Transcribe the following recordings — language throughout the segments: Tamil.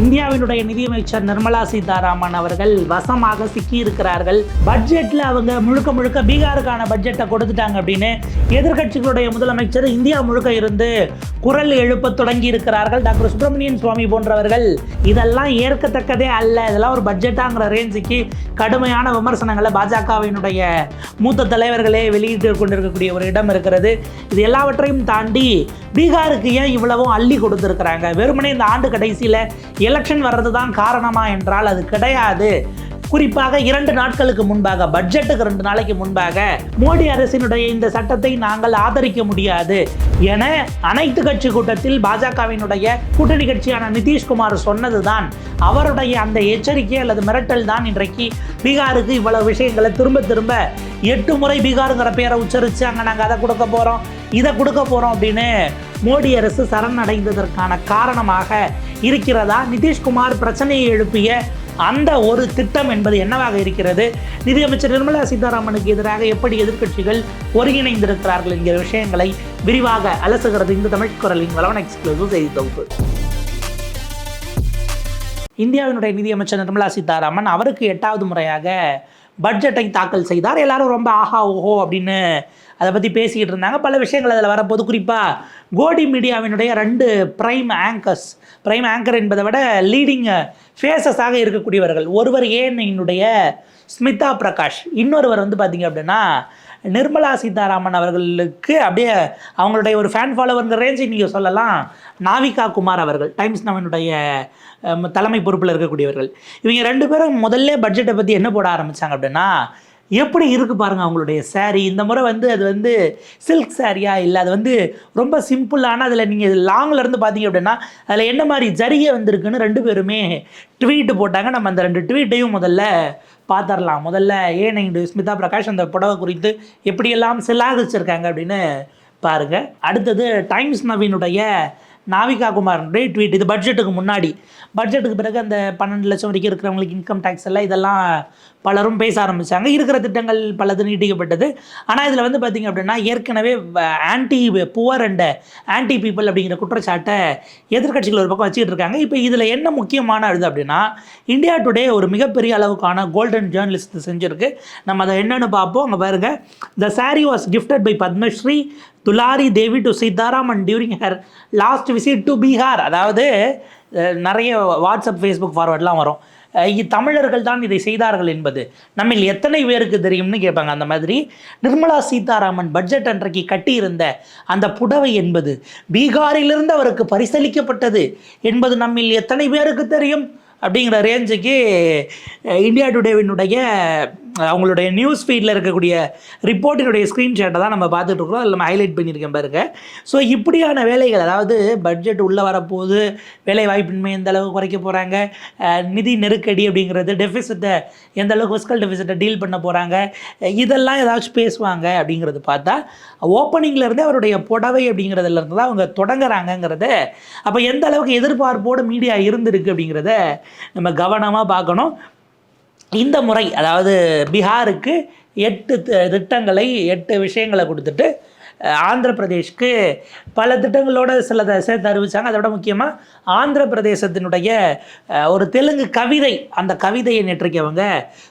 இந்தியாவினுடைய நிதியமைச்சர் நிர்மலா சீதாராமன் அவர்கள் வசமாக சிக்கியிருக்கிறார்கள். பட்ஜெட்ல அவங்க முழுக்க முழுக்க பீகாருக்கான பட்ஜெட்டை கொடுத்துட்டாங்க அப்படின்னு எதிர்க்கட்சிகளுடைய முதலமைச்சர் இந்தியா முழுக்க இருந்து குரல் எழுப்ப தொடங்கி இருக்கிறார்கள் டாக்டர் சுப்பிரமணியன் சுவாமி போன்றவர்கள் இதெல்லாம் ஏற்கத்தக்கதே அல்ல. இதெல்லாம் ஒரு பட்ஜெட்டாங்கிற ரேஞ்சுக்கு கடுமையான விமர்சனங்களை பாஜகவினுடைய மூத்த தலைவர்களே வெளியிட்டு கொண்டிருக்கக்கூடிய ஒரு இடம் இருக்கிறது. இது எல்லாவற்றையும் தாண்டி பீகாருக்கு ஏன் இவ்வளவும் அள்ளி கொடுத்துருக்குறாங்க? வெறுமனே இந்த ஆண்டு கடைசியில் எலெக்ஷன் வர்றது தான் காரணமா என்றால் அது கிடையாது. குறிப்பாக இரண்டு நாட்களுக்கு முன்பாக பட்ஜெட்டுக்கு ரெண்டு நாளைக்கு முன்பாக மோடி அரசினுடைய இந்த சட்டத்தை நாங்கள் ஆதரிக்க முடியாது என அனைத்து கட்சி கூட்டத்தில் பாஜகவினுடைய கூட்டணி கட்சியான நிதிஷ்குமார் சொன்னதுதான். அவருடைய அந்த எச்சரிக்கை அல்லது மிரட்டல் தான் இன்றைக்கு பீகாருக்கு இவ்வளவு விஷயங்களை திரும்ப திரும்ப எட்டு முறை பீகாருங்கிற பேரை உச்சரித்து அங்கே நாங்கள் அதை கொடுக்க போகிறோம் இதை கொடுக்க போகிறோம் அப்படின்னு மோடி அரசு சரணடைந்ததற்கான காரணமாக இருக்கிறதா? நிதிஷ்குமார் பிரச்சனையை எழுப்பிய அந்த ஒரு திட்டம் என்பது என்னவாக இருக்கிறது? நிதியமைச்சர் நிர்மலா சீதாராமனுக்கு எதிராக எப்படி எதிர்க்கட்சிகள் ஒருங்கிணைந்திருக்கிறார்கள் என்கிற விஷயங்களை விரிவாக அலசுகிறது இந்த தமிழ் குரலின் வளவன் எக்ஸ்க்ளூசிவ் செய்தி தொகுப்பு. இந்தியாவினுடைய நிதியமைச்சர் நிர்மலா சீதாராமன் அவருக்கு எட்டாவது முறையாக பட்ஜெட்டை தாக்கல் செய்தார். எல்லாரும் ரொம்ப ஆஹா ஓஹோ அப்படின்னு அதை பற்றி பேசிக்கிட்டு இருந்தாங்க. பல விஷயங்கள் அதில் வரப்போது குறிப்பாக கோடி மீடியாவினுடைய ரெண்டு பிரைம் ஆங்கர்ஸ் பிரைம் ஆங்கர் என்பதை விட லீடிங் ஃபேஸஸாக இருக்கக்கூடியவர்கள். ஒருவர் ஏஎன்ஐனுடைய ஸ்மிதா பிரகாஷ். இன்னொருவர் வந்து பார்த்தீங்க அப்படின்னா நிர்மலா சீதாராமன் அவர்களுக்கு அப்படியே அவங்களுடைய ஒரு ஃபேன் ஃபாலோவருங்கிற ரேஞ்சு நீங்கள் சொல்லலாம். நாவிகா குமார் அவர்கள் டைம்ஸ் நவனுடைய தலைமை பொறுப்பில் இருக்கக்கூடியவர்கள். இவங்க ரெண்டு பேரும் முதல்ல பட்ஜெட்டை பற்றி என்ன போட ஆரம்பித்தாங்க அப்படின்னா எப்படி இருக்கு பாருங்க அவங்களுடைய saree. இந்த முறை வந்து அது வந்து சில்க் சாரியா இல்லை அது வந்து ரொம்ப சிம்பிளான அதில் நீங்கள் லாங்கில் இருந்து பார்த்தீங்க அப்படின்னா அதில் என்ன மாதிரி ஜரிகை வந்திருக்குன்னு ரெண்டு பேருமே ட்வீட் போட்டாங்க. நம்ம அந்த ரெண்டு ட்வீட்டையும் முதல்ல பார்த்துடலாம் முதல்ல ஏன் இந்த ஸ்மிதா பிரகாஷ் அந்த புடவை குறித்து எப்படியெல்லாம் செல்லாதிச்சிருக்காங்க அப்படின்னு பாருங்க. அடுத்தது டைம்ஸ் நவீனுடைய நாவிகா குமாரனுடைய ட்வீட் இது பட்ஜெட்டுக்கு முன்னாடி. பட்ஜெட்டுக்கு பிறகு அந்த பன்னெண்டு லட்சம் வரைக்கும் இருக்கிறவங்களுக்கு இன்கம் டேக்ஸ் எல்லாம் இதெல்லாம் பலரும் பேச ஆரம்பித்தாங்க இருக்கிற திட்டங்கள் பலது நீட்டிக்கப்பட்டது. ஆனால் இதில் வந்து பார்த்திங்க அப்படின்னா ஏற்கனவே anti poor and anti people அப்படிங்கிற குற்றச்சாட்டை எதிர்க்கட்சிகள் ஒரு பக்கம் வச்சுக்கிட்டு இருக்காங்க. இப்போ இதில் என்ன முக்கியமான இது அப்படின்னா இந்தியா டுடே ஒரு மிகப்பெரிய அளவுக்கான கோல்டன் ஜேர்னலிஸ்ட் செஞ்சுருக்கு. நம்ம அதை என்னென்னு பார்ப்போம். அங்கே பாருங்க. The sari was gifted by Padmashri Dulari Devi to Sitharaman during her last visit to Bihar அதாவது நிறைய வாட்ஸ்அப் ஃபேஸ்புக் ஃபார்வர்ட்லாம் வரும். தமிழர்கள் தான் இதை செய்தார்கள் என்பது. நம்மில் எத்தனை பேருக்கு தெரியும்னு கேட்பாங்க. அந்த மாதிரி நிர்மலா சீதாராமன் பட்ஜெட் அன்றைக்கு கட்டியிருந்த அந்த புடவை என்பது பீகாரிலிருந்து அவருக்கு பரிசளிக்கப்பட்டது என்பது நம்மில் எத்தனை பேருக்கு தெரியும்? அப்படிங்கிற ரேஞ்சுக்கு இந்தியா டுடேவினுடைய அவங்களுடைய நியூஸ் ஃபீடில் இருக்கக்கூடிய ரிப்போர்ட்டினுடைய ஸ்க்ரீன்ஷாட்டை தான் நம்ம பார்த்துட்டு இருக்கிறோம். அதில் நம்ம ஹைலைட் பண்ணியிருக்கேன் பாருங்க. ஸோ இப்படியான வேலைகள் அதாவது பட்ஜெட் உள்ளே வரப்போகுது வேலை வாய்ப்பின்மை எந்த அளவு குறைக்க போகிறாங்க நிதி நெருக்கடி அப்படிங்கிறது டெஃபிசிட்டை எந்த அளவுக்கு ஃபிஸ்கல் டெஃபிசிட்டை டீல் பண்ண போகிறாங்க இதெல்லாம் ஏதாச்சும் பேசுவாங்க அப்படிங்கிறது பார்த்தா ஓப்பனிங்லேருந்தே அவருடைய புடவை அப்படிங்கிறதுலேருந்து தான் அவங்க தொடங்குறாங்கங்கிறத அப்போ எந்த அளவுக்கு எதிர்பார்ப்போடு மீடியா இருந்திருக்கு அப்படிங்கிறத நம்ம கவனமாக பார்க்கணும். இந்த முறை அதாவது பீகாருக்கு எட்டு திட்டங்களை எட்டு விஷயங்களை கொடுத்துட்டு ஆந்திர பிரதேஷ்க்கு பல திட்டங்களோட சிலதை சேர்த்து அறிவித்தாங்க அதை விட முக்கியமாக ஆந்திர பிரதேசத்தினுடைய ஒரு தெலுங்கு கவிதை அந்த கவிதையை நேற்றைக்கு அவங்க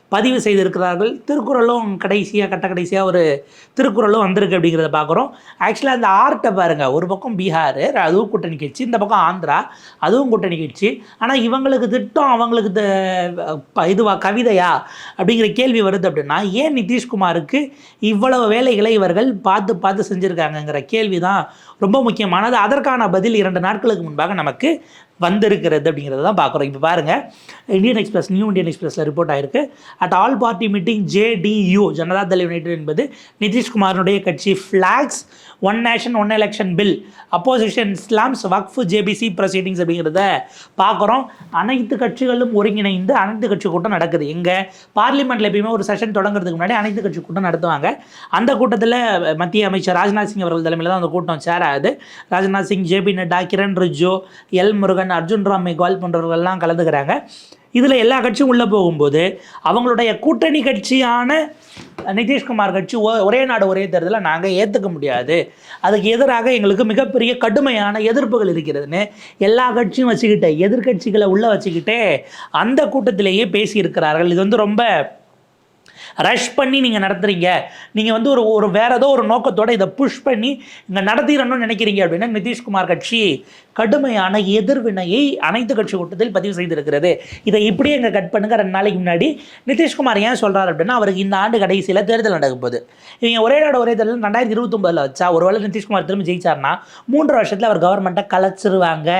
பதிவு செய்திருக்கிறார்கள். திருக்குறளும் கடைசியாக கட்ட கடைசியாக ஒரு திருக்குறளும் வந்திருக்கு அப்படிங்கிறத பார்க்குறோம் ஆக்சுவலாக அந்த ஆர்ட்டை பாருங்கள் ஒரு பக்கம் பீகார் அதுவும் கூட்டணி கட்சி இந்த பக்கம் ஆந்திரா அதுவும் கூட்டணி கட்சி. ஆனால் இவங்களுக்கு திட்டம் அவங்களுக்கு த- ப- இதுவா கவிதையா அப்படிங்கிற கேள்வி வருது அப்படின்னா ஏன் நிதிஷ்குமாருக்கு இவ்வளவு வேலைகளை இவர்கள் பார்த்து பார்த்து செஞ்சுருக்காங்கங்கிற கேள்வி தான் ரொம்ப முக்கியமானது. அதற்கான பதில் இரண்டு நாட்களுக்கு முன்பாக நமக்கு வந்திருக்கிறது அப்படிங்கிறத தான் பார்க்குறோம். இப்போ பாருங்கள் இந்தியன் எக்ஸ்பிரஸ் நியூ இந்தியன் எக்ஸ்பிரஸில் ரிப்போர்ட் ஆயிருக்கு. At all party meeting JDU Janata Dal United என்பது நிதிஷ்குமாரனுடைய கட்சி flags one nation one election bill opposition slams Waqf JPC proceedings அப்படிங்கிறத பார்க்குறோம். அனைத்து கட்சிகளும் ஒருங்கிணைந்து அனைத்து கட்சி கூட்டம் நடக்குது. இங்கே பார்லிமெண்ட்டில் எப்பயுமே ஒரு செஷன் தொடங்குறதுக்கு முன்னாடி அனைத்து கட்சி கூட்டம் நடத்துவாங்க. அந்த கூட்டத்தில் மத்திய அமைச்சர் ராஜ்நாத் சிங் அவர்கள் தலைமையில் தான் அந்த கூட்டம் சேர் ஆகுது. ராஜ்நாத் சிங் ஜேபி நட்டா கிரண் ரிஜ்ஜோ எல் முருகன் அர்ஜுன் ராம் மேக்வால் போன்றவர்கள்லாம் கலந்துக்கிறாங்க. இதில் எல்லா கட்சியும் உள்ளே போகும்போது அவங்களுடைய கூட்டணி கட்சியான நிதிஷ்குமார் கட்சி ஒ- ஒரே நாடு ஒரே தேர்தலை நாங்கள் ஏற்றுக்க முடியாது. அதுக்கு எதிராக எங்களுக்கு மிகப்பெரிய கடுமையான எதிர்ப்புகள் இருக்கிறதுன்னு எல்லா கட்சியும் வச்சுக்கிட்டு எதிர்க்கட்சிகளை உள்ளே வச்சுக்கிட்டே அந்த கூட்டத்திலேயே பேசியிருக்கிறார்கள். இது வந்து ரொம்ப ரஷ் பண்ணி நீங்கள் நடத்துறீங்க. நீங்கள் வந்து ஒரு ஒரு வேற ஏதோ ஒரு நோக்கத்தோடு இதை புஷ் பண்ணி இங்கே நடத்திடணும்னு நினைக்கிறீங்க அப்படின்னா நிதிஷ்குமார் கட்சி கடுமையான எதிர்வினையை அனைத்து கட்சி கூட்டத்தில் பதிவு செய்திருக்கிறது. இதை இப்படியே இங்கே கட் பண்ணுங்க. ரெண்டு நாளைக்கு முன்னாடி நிதிஷ்குமார் ஏன் சொல்கிறார் அப்படின்னா அவருக்கு இந்த ஆண்டு கடைசியில் தேர்தல் நடக்க போகுது. இவங்க ஒரே நாடு ஒரே தேர்தல் ரெண்டாயிரத்தி இருபத்தொம்பதில் வச்சா ஒருவேளை நிதிஷ்குமார் திரும்ப ஜெயிச்சார்னா மூன்று வருஷத்தில் அவர் கவர்மெண்ட்டை கலைச்சிருவாங்க.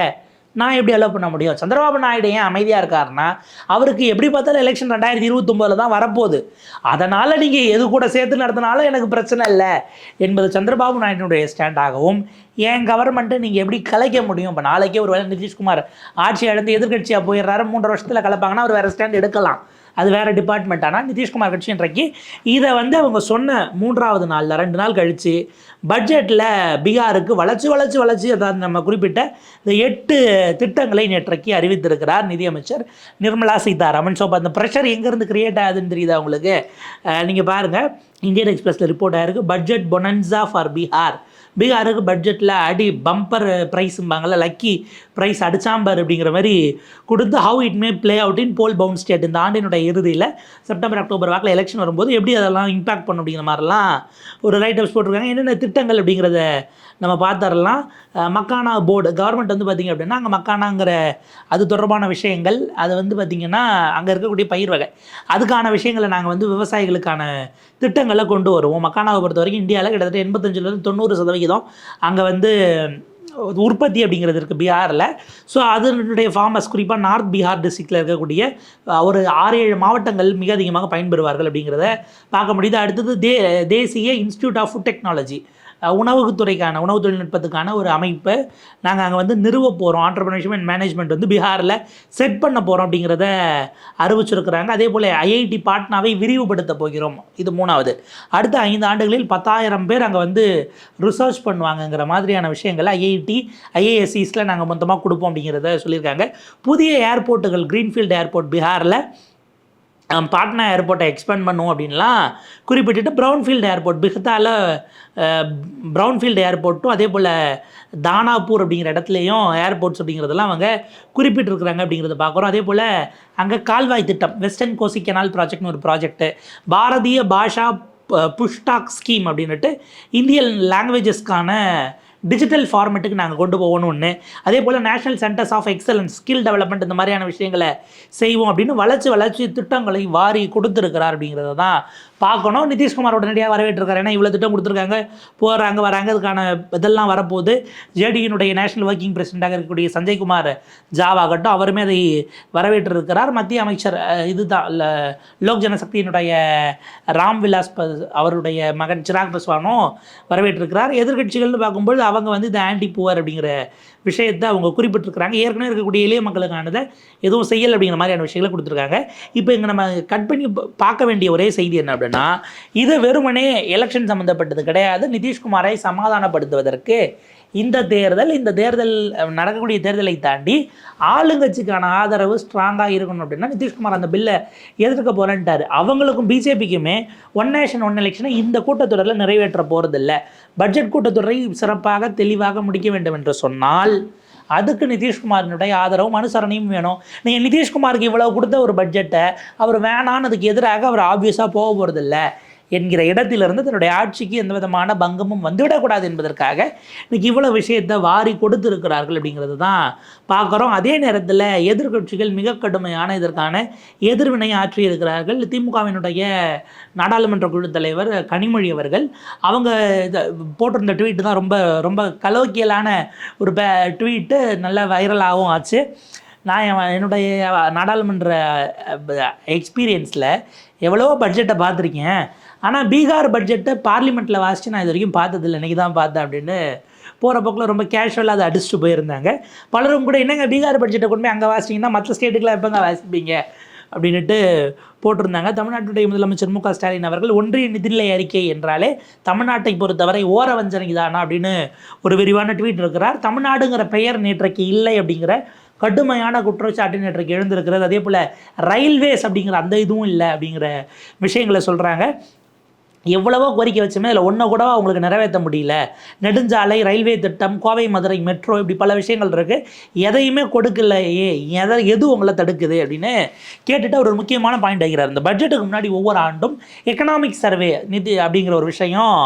நான் எப்படி அலோவ் பண்ண முடியும்? சந்திரபாபு நாயுடு ஏன் அமைதியாக இருக்காருன்னா அவருக்கு எப்படி பார்த்தாலும் எலெக்ஷன் ரெண்டாயிரத்தி இருபத்தொம்போதில் தான் வரப்போகுது. அதனால் நீங்கள் எது கூட சேர்த்து நடத்தினாலும் எனக்கு பிரச்சனை இல்லை என்பது சந்திரபாபு நாயுடுடைய ஸ்டாண்டாகவும் என் கவர்மெண்ட்டை நீங்கள் எப்படி கலைக்க முடியும்? இப்போ நாளைக்கே ஒரு வேளை நிதிஷ்குமார் ஆட்சி இழந்து எதிர்க்கட்சியாக போயிடுறாரு மூன்று வருஷத்தில் கலப்பாங்கன்னா அவர் வேறு ஸ்டாண்ட் எடுக்கலாம். அது வேறு டிபார்ட்மெண்ட் ஆனால் நிதிஷ்குமார் கட்சி இன்றைக்கு இதை வந்து அவங்க சொன்ன மூன்றாவது நாளில் ரெண்டு நாள் கழித்து பட்ஜெட்டில் பீகாருக்கு வளர்ச்சி வளர்ச்சி வளர்ச்சி அதாவது நம்ம குறிப்பிட்ட இந்த எட்டு திட்டங்களை நேற்றைக்கு அறிவித்திருக்கிறார் நிதியமைச்சர் நிர்மலா சீதாராமன். ஸோ அந்த ப்ரெஷர் எங்கேருந்து கிரியேட் ஆகுதுன்னு தெரியுது உங்களுக்கு? நீங்கள் பாருங்கள் இந்தியன் எக்ஸ்பிரஸில் ரிப்போர்ட் ஆயிருக்கு. பட்ஜெட் பொனன்சா ஃபார் பீகார் பீகாருக்கு பட்ஜெட்டில் அடி பம்பர் ப்ரைஸும்பாங்கள்ல லக்கி ப்ரைஸ் அடிச்சாம்பர் அப்படிங்கிற மாதிரி கொடுத்து how it may play out in poll bound state இந்த ஆண்டினுடைய இறுதியில் செப்டம்பர் அக்டோபர் வாக்கில் எலெக்ஷன் வரும்போது எப்படி அதெல்லாம் இம்பாக்ட் பண்ணும் அப்படிங்கிற மாதிரிலாம் ஒரு ரைட் அப்ஸ் போட்டிருக்காங்க. என்னென்ன திட்டங்கள் அப்படிங்கிறத நம்ம பார்த்துடலாம் மக்கானா போர்டு கவர்மெண்ட் வந்து பார்த்திங்க அப்படின்னா அங்கே மக்கானாங்கிற அது தொடர்பான விஷயங்கள் அது வந்து பார்த்திங்கன்னா அங்கே இருக்கக்கூடிய பயிர் வகை. அதுக்கான விஷயங்களை நாங்கள் வந்து விவசாயிகளுக்கான திட்டங்களை கொண்டு வருவோம். மக்கானாவை பொறுத்த வரைக்கும் இந்தியாவில் கிட்டத்தட்ட எண்பத்தஞ்சிலேருந்து தொண்ணூறு சதவிகிதம் அங்கே வந்து உற்பத்தி அப்படிங்கிறது இருக்குது பீகாரில். ஸோ அதனுடைய ஃபார்மர்ஸ் குறிப்பாக நார்த் பீகார் டிஸ்ட்ரிக்டில் இருக்கக்கூடிய ஒரு ஆறு ஏழு மாவட்டங்கள் மிக அதிகமாக பயன்பெறுவார்கள் அப்படிங்கிறத பார்க்க முடியுது. அடுத்தது தே தேசிய இன்ஸ்டியூட் ஆஃப் ஃபுட் டெக்னாலஜி உணவுத்துறைக்கான உணவு தொழில்நுட்பத்துக்கான ஒரு அமைப்பை நாங்கள் அங்கே வந்து நிறுவ போகிறோம் ஆண்டர்பிரினர்ஷிப் அண்ட் மேனேஜ்மெண்ட் வந்து பீகாரில் செட் பண்ண போகிறோம் அப்படிங்கிறத அறிவிச்சிருக்கிறாங்க. அதே போல் ஐஐடி பாட்னாவை விரிவுபடுத்த போகிறோம். இது மூணாவது. அடுத்த ஐந்து ஆண்டுகளில் பத்தாயிரம் பேர் அங்கே வந்து ரிசர்ச் பண்ணுவாங்கங்கிற மாதிரியான விஷயங்களை ஐஐடி ஐஏஎஸ்சிஸில் நாங்கள் மொத்தமாக கொடுப்போம் அப்படிங்கிறத சொல்லியிருக்காங்க. புதிய ஏர்போர்ட்டுகள் க்ரீன்ஃபீல்டு ஏர்போர்ட் பீகாரில் பாட்னா ஏர்போர்ட்டை எக்ஸ்பேண்ட் பண்ணும் அப்படின்லாம் குறிப்பிட்டுட்டு ப்ரௌன்ஃபீல்டு ஏர்போர்ட் பிகத்தால ப்ரௌன்ஃபீல்டு ஏர்போர்ட்டும் அதே போல் தானாப்பூர் அப்படிங்கிற இடத்துலையும் ஏர்போர்ட்ஸ் அப்படிங்கிறதெல்லாம் அவங்க குறிப்பிட்டிருக்கிறாங்க அப்படிங்கிறத பார்க்குறோம். அதே போல் அங்கே கால்வாய் திட்டம் வெஸ்டர்ன் கோசி கெனால் ப்ராஜெக்ட்னு ஒரு ப்ராஜெக்ட்டு பாரதிய பாஷா புஷ்டாக் ஸ்கீம் அப்படின்னுட்டு இந்தியன் லாங்குவேஜஸ்க்கான டிஜிட்டல் ஃபார்மேட்டுக்கு நாங்கள் கொண்டு போகணும் ஒன்று அதே போல் national centres of excellence skill development இந்த மாதிரியான விஷயங்களை செய்வோம் அப்படின்னு வளர்ச்சி வளர்ச்சி திட்டங்களை வாரி கொடுத்துருக்கிறார் அப்படிங்கிறத தான் பார்க்கணும். நிதிஷ்குமார் உடனடியாக வரவேற்றிருக்காரு. ஏன்னா இவ்வளோ திட்டம் கொடுத்துருக்காங்க. போகிறாங்க வராங்க. அதுக்கான இதெல்லாம் வரப்போகுது. ஜேடியினுடைய நேஷனல் ஒர்க்கிங் பிரசிடெண்ட்டாக இருக்கக்கூடிய சஞ்சய்குமார் ஜாவாகட்டும் அவருமே அதை வரவேற்றிருக்கிறார். மத்திய அமைச்சர் இதுதான் லோக் ஜனசக்தியினுடைய ராம் விலாஸ் அவருடைய மகன் சிராக் பஸ்வானும் வரவேற்றிருக்கிறார். எதிர்க்கட்சிகள்னு பார்க்கும்போது அவங்க வந்து இந்த ஆன்டி புவர் அப்படிங்கிற விஷயத்தை அவங்க குறிப்பிட்டிருக்கிறாங்க. ஏற்கனவே இருக்கக்கூடிய இளைய மக்களுக்கானதை எதுவும் செய்யல் அப்படிங்கிற மாதிரியான விஷயங்களை கொடுத்துருக்காங்க. இப்போ இங்கே நம்ம கட் பண்ணி பார்க்க வேண்டிய ஒரே செய்தி என்ன அப்படின்னா இது வெறுமனே எலெக்ஷன் சம்மந்தப்பட்டது கிடையாது. நிதிஷ்குமாரை சமாதானப்படுத்துவதற்கு இந்த தேர்தல் இந்த தேர்தல் நடக்கக்கூடிய தேர்தலை தாண்டி ஆளுங்கட்சிக்கான ஆதரவு ஸ்ட்ராங்காக இருக்கணும் அப்படின்னா நிதிஷ்குமார் அந்த பில்லை எதிர்க்க போகிறேன்ட்டார் அவங்களுக்கும் பிஜேபிக்குமே ஒன் நேஷன் ஒன் எலெக்ஷனை இந்த கூட்டத்தொடரில் நிறைவேற்ற போகிறதில்ல பட்ஜெட் கூட்டத்தொடரை சிறப்பாக தெளிவாக முடிக்க வேண்டும் என்று சொன்னால் அதுக்கு நிதிஷ்குமாரினுடைய ஆதரவும் அனுசரணையும் வேணும். நீங்கள் நிதிஷ்குமாருக்கு இவ்வளோ கொடுத்த ஒரு பட்ஜெட்டை அவர் வேணான்னு எதிராக அவர் ஆப்வியஸாக போக போகிறதில்ல என்கிற இடத்திலிருந்து தன்னுடைய ஆட்சிக்கு எந்த விதமான பங்கமும் வந்துவிடக்கூடாது என்பதற்காக இன்னைக்கு இவ்வளோ விஷயத்தை வாரி கொடுத்துருக்கிறார்கள் அப்படிங்கிறது தான் பார்க்குறோம். அதே நேரத்தில் எதிர்க்கட்சிகள் மிக கடுமையான இதற்கான எதிர்வினை ஆற்றியிருக்கிறார்கள் திமுகவினுடைய நாடாளுமன்ற குழு தலைவர் கனிமொழி அவர்கள் அவங்க போட்டிருந்த ட்வீட் தான் ரொம்ப ரொம்ப கலோக்கியலான ஒரு ட்வீட்டு நல்ல வைரலாகவும் ஆச்சு. நான் என் என்னுடைய நாடாளுமன்ற எக்ஸ்பீரியன்ஸில் எவ்வளவோ பட்ஜெட்டை பார்த்துருக்கேன். ஆனால் பீகார் பட்ஜெட்டை பார்லிமெண்ட்டில் வாசித்து நான் இது வரைக்கும் பார்த்ததில்லை. இன்றைக்கி தான் பார்த்தேன் அப்படின்னு போகிற போக்கில் ரொம்ப கேஷுவலாக அதை அடிச்சுட்டு போயிருந்தாங்க. பலரும் கூட என்னங்க பீகார் பட்ஜெட்டை கொண்டு போய் அங்கே வாசிட்டிங்கன்னா மற்ற ஸ்டேட்டுக்கெலாம் எப்போங்க வாசிப்பீங்க? அப்படின்ட்டு போட்டிருந்தாங்க. தமிழ்நாட்டுடைய முதலமைச்சர் மு க ஸ்டாலின் அவர்கள் ஒன்றிய நிதிநிலை அறிக்கை என்றாலே தமிழ்நாட்டை பொறுத்தவரை ஓர வஞ்சனை தானா அப்படின்னு ஒரு விரிவான ட்வீட் இருக்கிறார். தமிழ்நாடுங்கிற பெயர் நேற்றைக்கு இல்லை அப்படிங்கிற கடுமையான குற்றச்சாட்டு நேற்றுக்கு எழுந்திருக்கிறது. அதே போல் ரயில்வேஸ் அப்படிங்கிற அந்த இதுவும் இல்லை அப்படிங்கிற விஷயங்களை சொல்கிறாங்க எவ்வளவோ கோரிக்கை வச்சுமே இதில் ஒன்றை கூட அவங்களுக்கு நிறைவேற்ற முடியல. நெடுஞ்சாலை ரயில்வே திட்டம் கோவை மதுரை மெட்ரோ இப்படி பல விஷயங்கள் இருக்குது எதையுமே கொடுக்கலையே எதை எது உங்களை தடுக்குது அப்படின்னு கேட்டுட்டு அவர் ஒரு முக்கியமான பாயிண்ட் வைக்கிறார். இந்த பட்ஜெட்டுக்கு முன்னாடி ஒவ்வொரு ஆண்டும் எக்கனாமிக் சர்வே நிதி அப்படிங்கிற ஒரு விஷயம்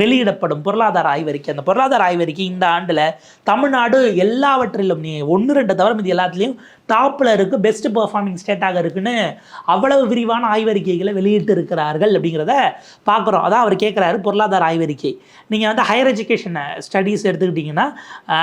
வெளியிடப்படும் பொருளாதார ஆய்வறிக்கை. அந்த பொருளாதார ஆய்வறிக்கை இந்த ஆண்டில் தமிழ்நாடு எல்லாவற்றிலும் நீ ஒன்று ரெண்டு தவிர மீதி எல்லாத்துலேயும் டாப்பில் இருக்குது பெஸ்ட் பெர்ஃபார்மிங் ஸ்டேட்டாக இருக்குன்னு அவ்வளவு விரிவான ஆய்வறிக்கைகளை வெளியிட்டு இருக்கிறார்கள் அப்படிங்கிறத பார்க்குறோம் அதான் அவர் கேட்குறாரு பொருளாதார ஆய்வறிக்கை. நீங்கள் வந்து ஹையர் எஜுகேஷன் ஸ்டடீஸ் எடுத்துக்கிட்டிங்கன்னா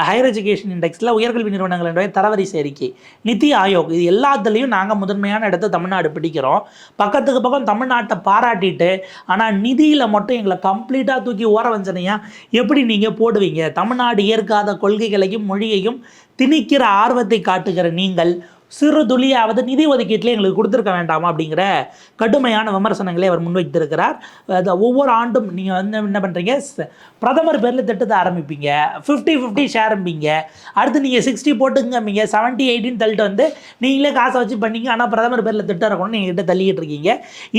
ஹையர் எஜுகேஷன் இண்டெக்ஸில் உயர்கல்வி நிறுவனங்களுடைய தரவரிசை அறிக்கை நிதி ஆயோக் இது எல்லாத்துலேயும் நாங்கள் முதன்மையான இடத்த தமிழ்நாடு பிடிக்கிறோம். பக்கத்துக்கு பக்கம் தமிழ்நாட்டை பாராட்டிட்டு ஆனால் நிதியில் மட்டும் எங்களை கம்ப்ளீட்டாக தூக்கி ஓர வஞ்சனையா? எப்படி நீங்கள் போடுவீங்க? தமிழ்நாடு ஏற்காத கொள்கைகளையும் மொழியையும் திணிக்கிற ஆர்வத்தை காட்டுகிற நீங்கள் சிறு துளியாவது நிதி ஒதுக்கீட்டில் எங்களுக்கு கொடுத்துருக்க வேண்டாமா அப்படிங்கிற கடுமையான விமர்சனங்களை அவர் முன்வைத்திருக்கிறார். ஒவ்வொரு ஆண்டும் நீங்கள் வந்து என்ன பண்ணுறீங்க பிரதமர் பேரில் திட்டத்தை ஆரம்பிப்பீங்க. ஃபிஃப்டி ஃபிஃப்டி ஷேர்ம்பிங்க அடுத்து நீங்கள் சிக்ஸ்டி போட்டுங்கம்பிங்க செவன்ட்டி எயிட்டின்னு தள்ளிட்டு வந்து நீங்களே காசை வச்சு பண்ணீங்க. ஆனால் பிரதமர் பேரில் திட்டம் இருக்கணும்னு நீங்கள் கிட்ட தள்ளிக்கிட்டு இருக்கீங்க.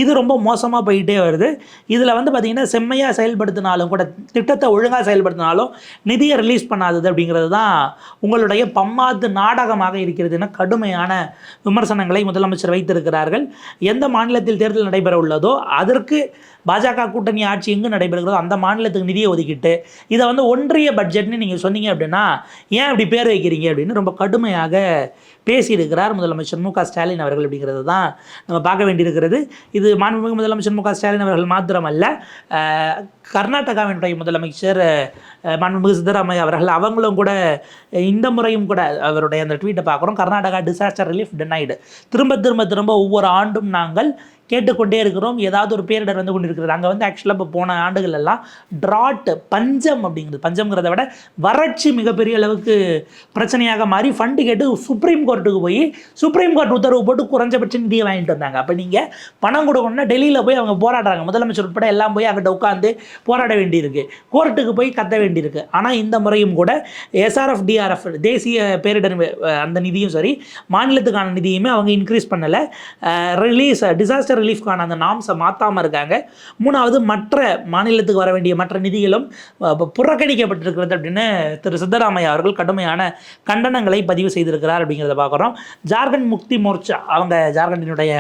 இது ரொம்ப மோசமாக போயிட்டே வருது. இதில் வந்து பார்த்திங்கன்னா செம்மையாக செயல்படுத்தினாலும் கூட திட்டத்தை ஒழுங்காக செயல்படுத்தினாலும் நிதியை ரிலீஸ் பண்ணாதது அப்படிங்கிறது தான் உங்களுடைய பம்மாத்து நாடகமாக இருக்கிறதுன்னு கடுமையான விமர்சனங்களை முதலமைச்சர் வைத்திருக்கிறார்கள். எந்த மாநிலத்தில் தேர்தல் நடைபெற உள்ளதோ அதற்கு பாஜக கூட்டணி ஆட்சி எங்கு நடைபெறுகிறதோ அந்த மாநிலத்துக்கு நிதியை ஒதுக்கிட்டு இதை வந்து ஒன்றிய பட்ஜெட்னு நீங்கள் சொன்னீங்க அப்படின்னா ஏன் இப்படி பேர் வைக்கிறீங்க அப்படின்னு ரொம்ப கடுமையாக பேசியிருக்கிறார் முதலமைச்சர் மு க ஸ்டாலின் அவர்கள் அப்படிங்கிறது தான் நம்ம பார்க்க வேண்டியிருக்கிறது. இது மாண்புமிகு முதலமைச்சர் மு க ஸ்டாலின் அவர்கள் மாத்திரமல்ல கர்நாடகாவினுடைய முதலமைச்சர் அஹ், மாண்புமிகு சித்தராமையா அவர்கள் அவங்களும் கூட இந்த முறையும் கூட அவருடைய அந்த ட்வீட்டை பார்க்குறோம். கர்நாடகா டிசாஸ்டர் ரிலீஃப் டினைடு திரும்ப திரும்ப திரும்ப ஒவ்வொரு ஆண்டும் நாங்கள் கேட்டுக்கொண்டே இருக்கிறோம். ஏதாவது ஒரு பேரிடர் வந்து கொண்டிருக்கிறது. அங்கே வந்து ஆக்சுவலாக இப்போ போன ஆண்டுகள் எல்லாம் ட்ராட் பஞ்சம் அப்படிங்கிறது. பஞ்சம்ங்கிறத விட வறட்சி மிகப்பெரிய அளவுக்கு பிரச்சனையாக மாறி ஃபண்டு கேட்டு சுப்ரீம் கோர்ட்டுக்கு போய் சுப்ரீம் கோர்ட் உத்தரவு போட்டு குறைஞ்சபட்ச நிதியை வாங்கிட்டு வந்தாங்க. அப்போ நீங்கள் பணம் கொடுக்கணும்னா டெல்லியில் போய் அவங்க போராடுறாங்க. முதலமைச்சர் உட்பட எல்லாம் போய் அங்கிட்ட உட்காந்து போராட வேண்டியிருக்கு. கோர்ட்டுக்கு போய் கத்த வேண்டியிருக்கு. ஆனால் இந்த முறையும் கூட எஸ்ஆர்எஃப் டிஆர்எஃப் தேசிய பேரிடர் அந்த நிதியும் சரி மாநிலத்துக்கான நிதியுமே அவங்க இன்க்ரீஸ் பண்ணலை. ரிலீஸ் டிசாஸ்டர் ரிலீஃப்கான அந்த நாம்ஸை மாற்றாமல் இருக்காங்க. மூணாவது மற்ற மாநிலத்துக்கு வர வேண்டிய மற்ற நிதிகளும் புறக்கணிக்கப்பட்டிருக்கிறது அப்படின்னு திரு சித்தராமையா அவர்கள் கடுமையான கண்டனங்களை பதிவு செய்திருக்கிறார் அப்படிங்கிறத பார்க்குறோம். ஜார்க்கண்ட் முக்தி மோர்ச்சா அவங்க ஜார்க்கண்டினுடைய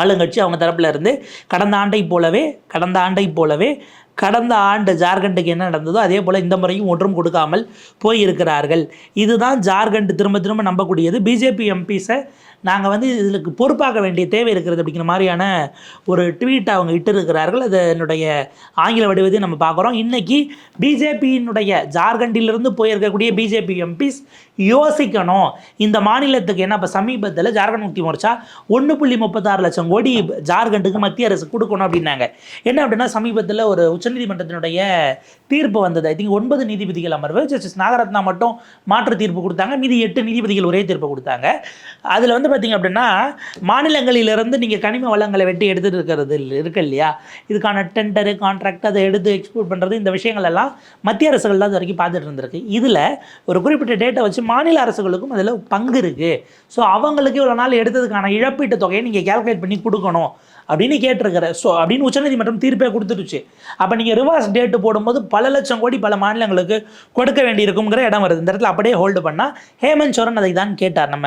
ஆளுங்கட்சி அவங்க தரப்பில் இருந்து கடந்த ஆண்டை போலவே கடந்த ஆண்டை போலவே கடந்த ஆண்டு ஜார்க்கண்டுக்கு என்ன நடந்ததோ அதே போல் இந்த முறையும் ஒன்றும் கொடுக்காமல் போயிருக்கிறார்கள். இதுதான் ஜார்க்கண்ட் திரும்ப திரும்ப நம்பக்கூடியது. பிஜேபி எம்பிஸை நாங்கள் வந்து இதுக்கு பொறுப்பாக வேண்டிய தேவை இருக்கிறது அப்படிங்கிற மாதிரியான ஒரு ட்வீட் அவங்க இட்டிருக்கிறார்கள். அது என்னுடைய ஆங்கில வடிவத்தையும் நம்ம பார்க்குறோம். இன்றைக்கி பிஜேபியினுடைய ஜார்க்கண்டிலிருந்து போயிருக்கக்கூடிய பிஜேபி எம்பிஸ் யோசிக்கணும். இந்த மாநிலத்துக்கு என்ன இப்போ சமீபத்தில் ஜார்க்கண்ட் முக்தி மோர்ச்சா ஒன்று புள்ளி முப்பத்தாறு லட்சம் கோடி ஜார்க்கண்டுக்கு மத்திய அரசு கொடுக்கணும் அப்படின்னாங்க. என்ன அப்படின்னா சமீபத்தில் ஒரு உச்சநீதிமன்றத்தினுடைய தீர்ப்பு வந்தது. ஐ திங்க் ஒன்பது நீதிபதிகள் அமர்வு ஜஸ்டிஸ் நாகரத்னா மட்டும் மாற்று தீர்ப்பு கொடுத்தாங்க. மீதி எட்டு நீதிபதிகள் ஒரே தீர்ப்பு கொடுத்தாங்க. அதில் வந்து பார்த்தீங்க அப்படின்னா மாநிலங்களிலிருந்து நீங்கள் கனிம வளங்களை வெட்டி எடுத்துட்டு இருக்கிறது இல்ல- இருக்கு இல்லையா? இதுக்கான டெண்டரு கான்ட்ராக்ட் அதை எடுத்து எக்ஸ்போர்ட் பண்ணுறது இந்த விஷயங்கள் எல்லாம் மத்திய அரசுகள் தான் இது வரைக்கும் பார்த்துட்டு இருந்திருக்கு. இதில் ஒரு குறிப்பிட்ட டேட்டை வச்சு மாநில அரசுகளுக்கும் அதில் பங்கு இருக்குது ஸோ அவங்களுக்கு இவ்வளோ நாள் எடுத்ததுக்கான இழப்பீட்டு தொகையை நீங்கள் கேல்குலேட் பண்ணி கொடுக்கணும். அப்படின்னு கேட்டிருக்கிற. ஸோ அப்படின்னு உச்சநீதிமன்றம் தீர்ப்பே கொடுத்துருச்சு அப்போ நீங்கள் ரிவர்ஸ் டேட்டு போடும்போது பல லட்சம் கோடி பல மாநிலங்களுக்கு கொடுக்க வேண்டியிருக்குங்கிற இடம் வருது. இந்த இடத்துல அப்படியே ஹோல்டு பண்ணால் ஹேமந்த் சோரன் அதை தான் கேட்டார். நம்ம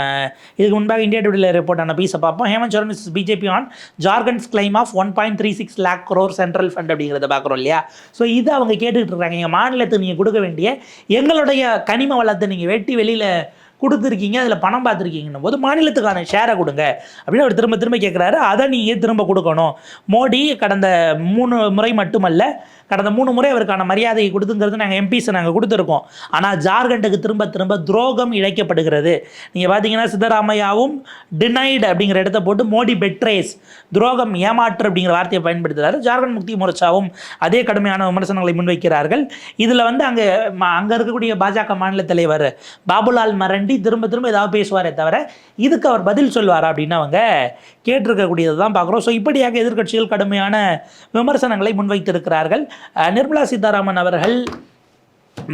இதுக்கு முன்பாக இந்தியா டுடேல ரிப்போர்ட் ஆன பீஸை பார்ப்போம். Hemant Soren is BJP on ஜார்க்கண்ட்ஸ் claim of one point three six lakh crore central fund அப்படிங்கிறத பார்க்குறோம் இல்லையா? ஸோ இது அவங்க கேட்டுக்கிட்டு இருக்காங்க. எங்கள் மாநிலத்துக்கு நீங்கள் கொடுக்க வேண்டிய எங்களுடைய கனிம வளத்தை நீங்கள் வெட்டி வெளியில் கொடுத்துருக்கீங்க அதில் பணம் பார்த்துருக்கீங்கன்னும் போது மாநிலத்துக்கான ஷேரை கொடுங்க அப்படின்னு அவர் திரும்ப திரும்ப கேட்குறாரு அதை நீங்கள் திரும்ப கொடுக்கணும். மோடி கடந்த மூணு முறை மட்டுமல்ல கடந்த மூணு முறை அவருக்கான மரியாதையை கொடுத்துங்கிறது நாங்கள் எம்பிஸை நாங்கள் கொடுத்துருக்கோம். ஆனால் ஜார்க்கண்டுக்கு திரும்ப திரும்ப துரோகம் இழைக்கப்படுகிறது. நீங்கள் பார்த்தீங்கன்னா சித்தராமையாவும் டினைடு அப்படிங்கிற இடத்த போட்டு மோடி பெட்ரேஸ் துரோகம் ஏமாற்று அப்படிங்கிற வார்த்தையை பயன்படுத்துகிறாரு ஜார்க்கண்ட் முக்தி மோர்ச்சாவும் அதே கடுமையான விமர்சனங்களை முன்வைக்கிறார்கள். இதில் வந்து அங்கே அங்கே இருக்கக்கூடிய பாஜக மாநில தலைவர் பாபுலால் மரண்டி திரும்ப திரும்ப ஏதாவது பேசுவாரே தவிர இதுக்கு அவர் பதில் சொல்வாரா அப்படின்னு அவங்க கேட்டிருக்கக்கூடியது தான் பார்க்குறோம். ஸோ இப்படியாக எதிர்க்கட்சிகள் கடுமையான விமர்சனங்களை முன்வைத்திருக்கிறார்கள். நிர்மலா சீதாராமன் அவர்கள்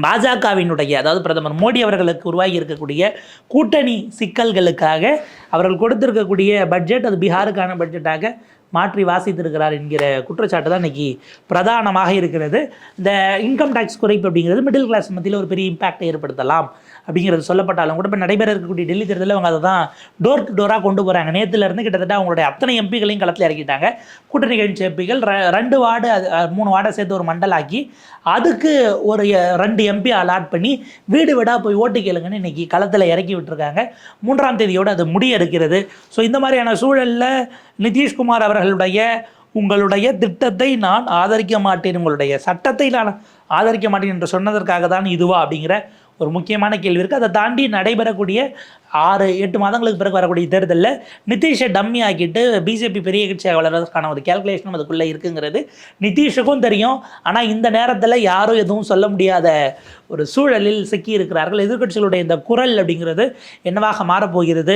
பாஜகவினுடைய அதாவது பிரதமர் மோடி அவர்களுக்கு உருவாகி இருக்கக்கூடிய கூட்டணி சிக்கல்களுக்காக அவர்கள் கொடுத்திருக்கக்கூடிய பட்ஜெட் அது பீகாருக்கான பட்ஜெட்டாக மாற்றி வாசித்திருக்கிறார் என்கிற குற்றச்சாட்டு தான் இன்னைக்கு பிரதானமாக இருக்கிறது. இந்த இன்கம் டேக்ஸ் குறைப்பு அப்படிங்கிறது மிடில் கிளாஸ் மத்தியில் ஒரு பெரிய இம்பாக்டை ஏற்படுத்தலாம் அப்படிங்கிறது சொல்லப்பட்டாலும் கூட இப்போ நடைபெற இருக்கக்கூடிய டெல்லி தேர்தலில் அவங்க அதை தான் டோர் டு டோராக கொண்டு போகிறாங்க நேற்றுலேருந்து கிட்டத்தட்ட அவங்களுடைய அத்தனை எம்பிகளையும் களத்தில் இறக்கிட்டாங்க. கூட்டணி கட்சி எம்பிகள் ர- ரெண்டு வார்டு அது மூணு வார்டை சேர்த்து ஒரு மண்டலாக்கி அதுக்கு ஒரு ரெண்டு எம்பி அலாட் பண்ணி வீடு வீடாக போய் ஓட்டு கேளுங்கன்னு இன்றைக்கி களத்தில் இறக்கி விட்டுருக்காங்க. மூன்றாம் தேதியோடு அது முடிய இருக்கிறது ஸோ இந்த மாதிரியான சூழலில் நிதிஷ்குமார் அவர்களுடைய உங்களுடைய திட்டத்தை நான் ஆதரிக்க மாட்டேன் உங்களுடைய சட்டத்தை நான் ஆதரிக்க மாட்டேன் என்று சொன்னதற்காக தான் இதுவா அப்படிங்கிற ஒரு முக்கியமான கேள்வி இருக்குது அதை தாண்டி நடைபெறக்கூடிய ஆறு எட்டு மாதங்களுக்கு பிறகு வரக்கூடிய தேர்தலில் நிதிஷை டம்மி ஆக்கிட்டு பிஜேபி பெரிய கட்சியாக வளர்வதற்கான ஒரு கேல்குலேஷனும் அதுக்குள்ளே இருக்குங்கிறது நிதிஷுக்கும் தெரியும். ஆனால் இந்த நேரத்தில் யாரும் எதுவும் சொல்ல முடியாத ஒரு சூழலில் சிக்கி இருக்கிறார்கள் எதிர்க்கட்சிகளுடைய இந்த குரல் அப்படிங்கிறது என்னவாக மாறப்போகிறது?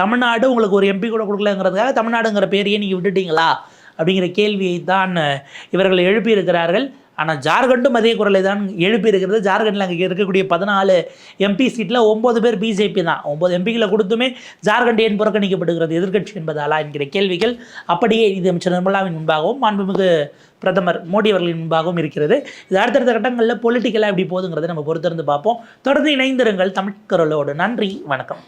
தமிழ்நாடு உங்களுக்கு ஒரு எம்பி கூட கொடுக்கலங்கிறதுக்காக தமிழ்நாடுங்கிற பேரையே நீங்கள் விட்டுட்டீங்களா? அப்படிங்கிற கேள்வியை தான் இவர்கள் எழுப்பியிருக்கிறார்கள். ஆனால் ஜார்க்கண்டும் அதே குரலை தான் எழுப்பியிருக்கிறது ஜார்க்கண்டில் அங்கே இருக்கக்கூடிய பதினாலு எம்பி சீட்டில் ஒம்பது பேர் பிஜேபி தான். ஒம்பது எம்பிகளை கொடுத்துமே ஜார்க்கண்ட் ஏன் புறக்கணிக்கப்படுகிறது? எதிர்க்கட்சி என்பதாலா என்கிற கேள்விகள் அப்படியே இது அமைச்சர் நிர்மலாவின் முன்பாகவும் மாண்புமிகு பிரதமர் மோடி அவர்களின் முன்பாகவும் இருக்கிறது. இது அடுத்தடுத்த கட்டங்களில் பொலிட்டிக்கலாக எப்படி போகுதுங்கிறத நம்ம பொறுத்திருந்து பார்ப்போம். தொடர்ந்து இணைந்திருங்கள் தமிழ் குரலோடு. நன்றி வணக்கம்.